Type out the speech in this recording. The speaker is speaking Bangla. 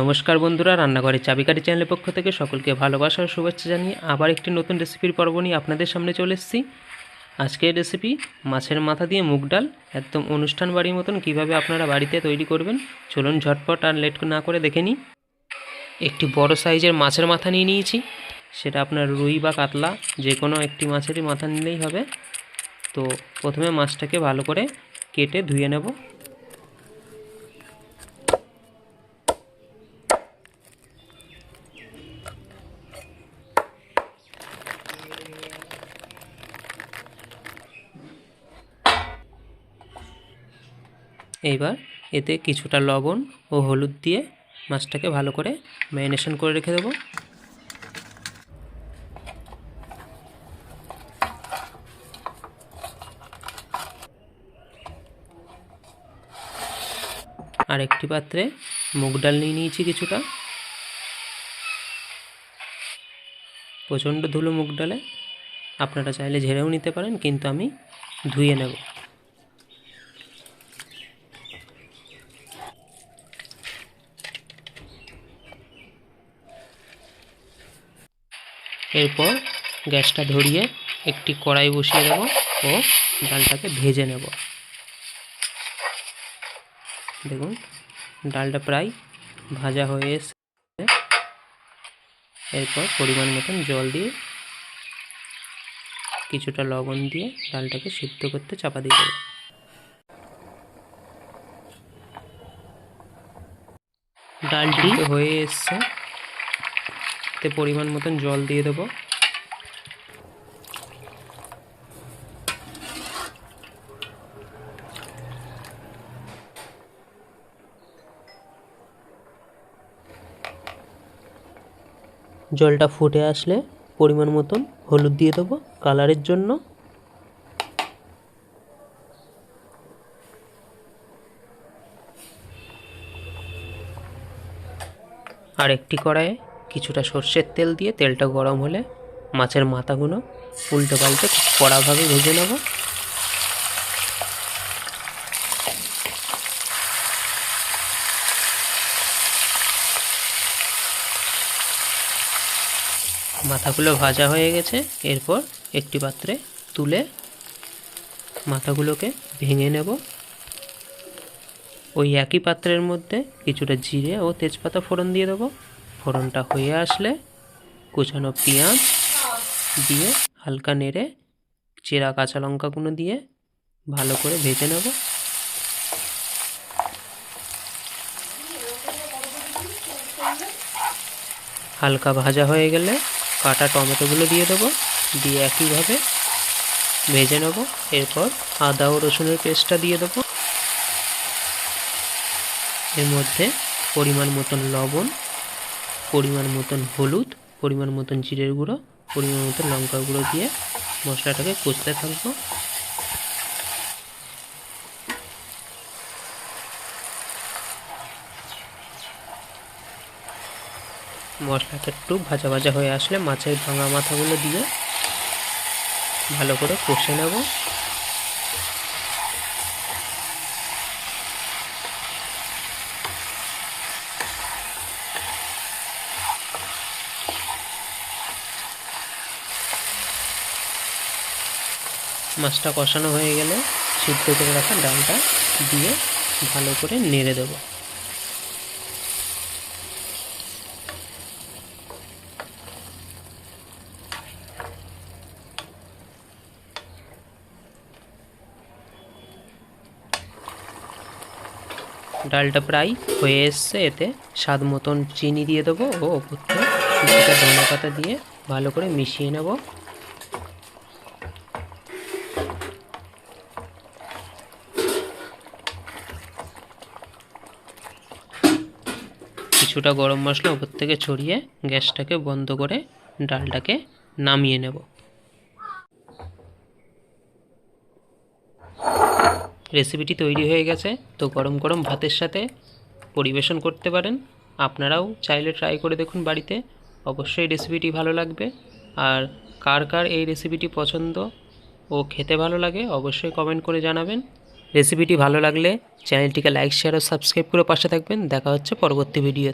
নমস্কার বন্ধুরা, রান্নাঘরের চাবিকারি চ্যানেলের পক্ষ থেকে সকলকে ভালোবাসা ও শুভেচ্ছা জানিয়ে আবার একটি নতুন রেসিপির পর্ব নিয়ে আপনাদের সামনে চলে এসেছি। আজকের রেসিপি মাছের মাথা দিয়ে মুগ ডাল। একদম অনুষ্ঠান বাড়ির মতন কীভাবে আপনারা বাড়িতে তৈরি করবেন, চলুন ঝটপট আর লেট না করে দেখে নিই। একটি বড় সাইজের মাছের মাথা নিয়ে নিয়েছি। সেটা আপনার রুই বা কাতলা যে কোনো একটি মাছেরই মাথা নিলেই হবে। তো প্রথমে মাছটাকে ভালো করে কেটে ধুয়ে নেব। এইবার এতে কিছুটা লবণ ও হলুদ দিয়ে মাছটাকে ভালো করে ম্যারিনেশন করে রেখে দেবো। আর একটি পাত্রে মুগ ডাল নিয়ে নিয়েছি কিছুটা। প্রচণ্ড ধুলো মুগ ডালে। আপনারা চাইলে ঝেড়েও নিতে পারেন, কিন্তু আমি ধুয়ে নেব। এরপর গ্যাসটা ধরিয়ে একটি কড়াই বসিয়ে দেব ও ডালটাকে ভেজে নেব। দেখুন, ডালটা প্রায় ভাজা হয়ে এসে এরপর পরিমাণ মতন জল দিয়ে কিছুটা লবণ দিয়ে ডালটাকে সিদ্ধ করতে চাপা দিয়ে দেবো। ডালটি হয়ে এসছে। তে পরিমাণ মতন জল দিয়ে দেবো। জলটা ফুটে আসলে পরিমাণ মতন হলুদ দিয়ে দেবো কালারের জন্য। আর একটি কড়াইয়ে কিছুটা সর্ষের তেল দিয়ে তেলটা গরম হলে মাছের মাথাগুলো উল্টে পাল্টে কড়াভাবে ভেজে নেব। মাথাগুলো ভাজা হয়ে গেছে। এরপর একটি পাত্রে তুলে মাথাগুলোকে ভেঙে নেব। ওই একই পাত্রের মধ্যে কিছুটা জিরে ও তেজপাতা ফোড়ন দিয়ে দেবো। ফোড়নটা হয়ে আসলে কুচানো পেঁয়াজ দিয়ে হালকা নেড়ে চেরা কাঁচা লঙ্কাগুলো দিয়ে ভালো করে ভেজে নেব। হালকা ভাজা হয়ে গেলে কাটা টমেটোগুলো দিয়ে দেবো, দিয়ে একইভাবে ভেজে নেব। এরপর আদা ও রসুনের পেস্টটা দিয়ে দেবো। এর মধ্যে পরিমাণ মতন লবণ পরিমাণ মতন হলুদ, পরিমাণ মতন জিরের গুঁড়ো, পরিমাণ মতন লঙ্কার গুঁড়ো দিয়ে মশলাটাকে কষতে থাকব। মশলাটা একটু ভাজা ভাজা হয়ে আসলে মাছের ভাঙা মাথাগুলো দিয়ে ভালো করে কষে নেব। মাছটা কষানো হয়ে গেলে সিদ্ধ করে রাখা ডালটা দিয়ে ভালো করে নেড়ে দেবো। ডালটা প্রায় হয়ে এসছে, এতে স্বাদ মতন চিনি দিয়ে দেবো ও ওপর থেকে ধনে পাতা দিয়ে ভালো করে মিশিয়ে নেব। কিছুটা গরম মশলা ওপর থেকে ছড়িয়ে গ্যাসটাকে বন্ধ করে ডালটাকে নামিয়ে নেব। রেসিপিটি তৈরি হয়ে গেছে, তো গরম গরম ভাতের সাথে পরিবেশন করতে পারেন। আপনারাও চাইলে ট্রাই করে দেখুন বাড়িতে। অবশ্যই রেসিপিটি ভালো লাগবে। আর কার কার এই রেসিপিটি পছন্দ ও খেতে ভালো লাগে অবশ্যই কমেন্ট করে জানাবেন। রেসিপিটি ভালো লাগলে চ্যানেলটিকে লাইক শেয়ার ও সাবস্ক্রাইব করে পাশে থাকবেন। দেখা হচ্ছে পরবর্তী ভিডিওতে